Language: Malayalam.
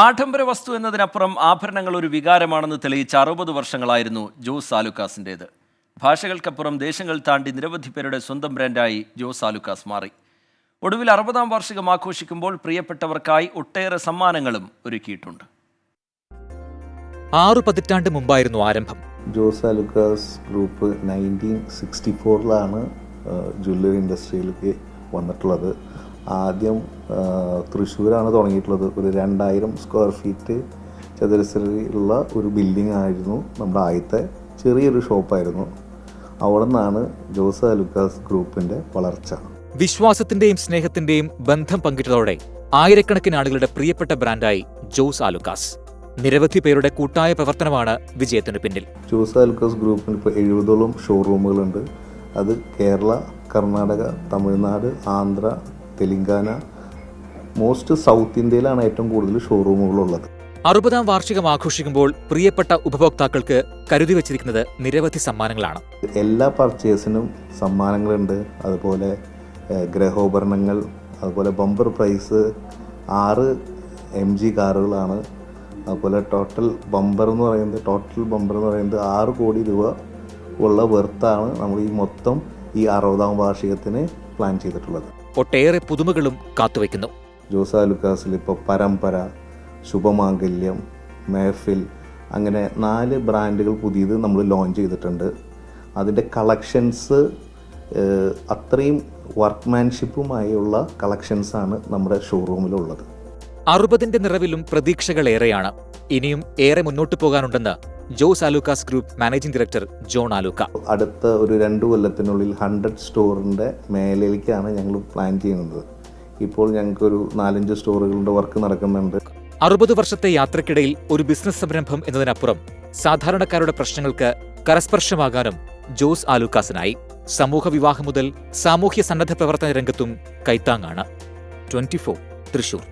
ആഡംബര വസ്തു എന്നതിനപ്പുറം ആഭരണങ്ങൾ ഒരു വികാരമാണെന്ന് തെളിയിച്ച അറുപത് വർഷങ്ങളായിരുന്നു ജോസ് ആലുക്കാസിന്റേത് ഭാഷകൾക്കപ്പുറം ദേശങ്ങൾ താണ്ടി നിരവധി പേരുടെ സ്വന്തം ബ്രാൻഡായി ജോസ് ആലുക്കാസ് മാറി. ഒടുവിൽ അറുപതാം വാർഷികം ആഘോഷിക്കുമ്പോൾ പ്രിയപ്പെട്ടവർക്കായി ഒട്ടേറെ സമ്മാനങ്ങളും ഒരുക്കിയിട്ടുണ്ട്. ആറു പതിറ്റാണ്ട് മുമ്പായിരുന്നു ആരംഭം. Jose Alukkas group nineteen sixty ഫോറിലാണ് jewellery ഇൻഡസ്ട്രിയിലേക്ക് വന്നിട്ടുള്ളത്. ആദ്യം തൃശ്ശൂരാണ് തുടങ്ങിയിട്ടുള്ളത്. ഒരു രണ്ടായിരം സ്ക്വയർ ഫീറ്റ് ചതുരശ്രയിലുള്ള ഒരു ബിൽഡിംഗ് ആയിരുന്നു നമ്മുടെ ആദ്യത്തെ ചെറിയൊരു ഷോപ്പായിരുന്നു. അവിടെ നിന്നാണ് ജോസ് അലുക്കാസ് ഗ്രൂപ്പിന്റെ വളർച്ച. വിശ്വാസത്തിന്റെയും സ്നേഹത്തിന്റെയും ബന്ധം പങ്കിട്ടതോടെ ആയിരക്കണക്കിന് ആളുകളുടെ പ്രിയപ്പെട്ട ബ്രാൻഡായി ജോസ് ആലുക്കാസ് നിരവധി പേരുടെ കൂട്ടായ പ്രവർത്തനമാണ് വിജയത്തിന് പിന്നിൽ. ജോസ് അലുക്കാസ് ഗ്രൂപ്പിന് ഇപ്പോൾ എഴുപതോളം ഷോറൂമുകളുണ്ട് അത് കേരള കർണാടക തമിഴ്നാട് ആന്ധ്ര തെലങ്കാന മോസ്റ്റ് സൗത്ത് ഇന്ത്യയിലാണ് ഏറ്റവും കൂടുതൽ ഷോറൂമുകളുള്ളത് അറുപതാം വാർഷികം ആഘോഷിക്കുമ്പോൾ പ്രിയപ്പെട്ട ഉപഭോക്താക്കൾക്ക് കരുതി വച്ചിരിക്കുന്നത് നിരവധി സമ്മാനങ്ങളാണ്. എല്ലാ പർച്ചേസിനും സമ്മാനങ്ങളുണ്ട്. അതുപോലെ ഗ്രഹോപകരണങ്ങൾ അതുപോലെ ബമ്പർ പ്രൈസ് ആറ് എം ജി കാറുകളാണ്. അതുപോലെ ടോട്ടൽ ബമ്പർ എന്ന് പറയുന്നത് ടോട്ടൽ ബമ്പർ എന്ന് പറയുന്നത് ആറ് കോടി രൂപ ഉള്ള വെർത്താണ് നമ്മൾ ഈ മൊത്തം ഈ അറുപതാം വാർഷികത്തിന് പ്ലാൻ ചെയ്തിട്ടുള്ളത്. ഒട്ടേറെ പുതുമകളും കാത്തുവയ്ക്കുന്നു. ജോസ ലുക്കാസിൽ ഇപ്പോൾ പരമ്പര ശുഭമാംഗല്യം മേഫിൽ അങ്ങനെ നാല് ബ്രാൻഡുകൾ പുതിയത് നമ്മൾ ലോഞ്ച് ചെയ്തിട്ടുണ്ട്. അതിന്റെ കളക്ഷൻസ് അത്രയും വർക്ക്മാൻഷിപ്പുമായുള്ള കളക്ഷൻസാണ് നമ്മുടെ ഷോറൂമിലുള്ളത്. അറുപതിന്റെ നിറവിലും പ്രതീക്ഷകൾ ഏറെയാണ് ഇനിയും ഏറെ മുന്നോട്ട് പോകാനുണ്ടെന്ന് Jose Alukkas group managing director John Alukka. അടുത്ത ഒരു രണ്ട് കൊല്ലത്തിനുള്ളിൽ ഹൺഡ്രഡ് സ്റ്റോറിന്റെ മേലേക്കാണ് ഞങ്ങൾ പ്ലാൻ ചെയ്യുന്നത്. ഇപ്പോൾ ഞങ്ങൾക്കൊരു നാലഞ്ച് സ്റ്റോറുകളുടെ വർക്ക് നടക്കുന്നുണ്ട്. അറുപത് വർഷത്തെ യാത്രക്കിടയിൽ ഒരു ബിസിനസ് സംരംഭം എന്നതിനപ്പുറം സാധാരണക്കാരുടെ പ്രശ്നങ്ങൾക്ക് കരസ്പർശമാകാനും ജോസ് ആലൂക്കാസിനായി. സമൂഹ വിവാഹം മുതൽ സാമൂഹ്യ സന്നദ്ധ പ്രവർത്തന രംഗത്തും കൈത്താങ്ങാണ്. Twenty four Thrissur.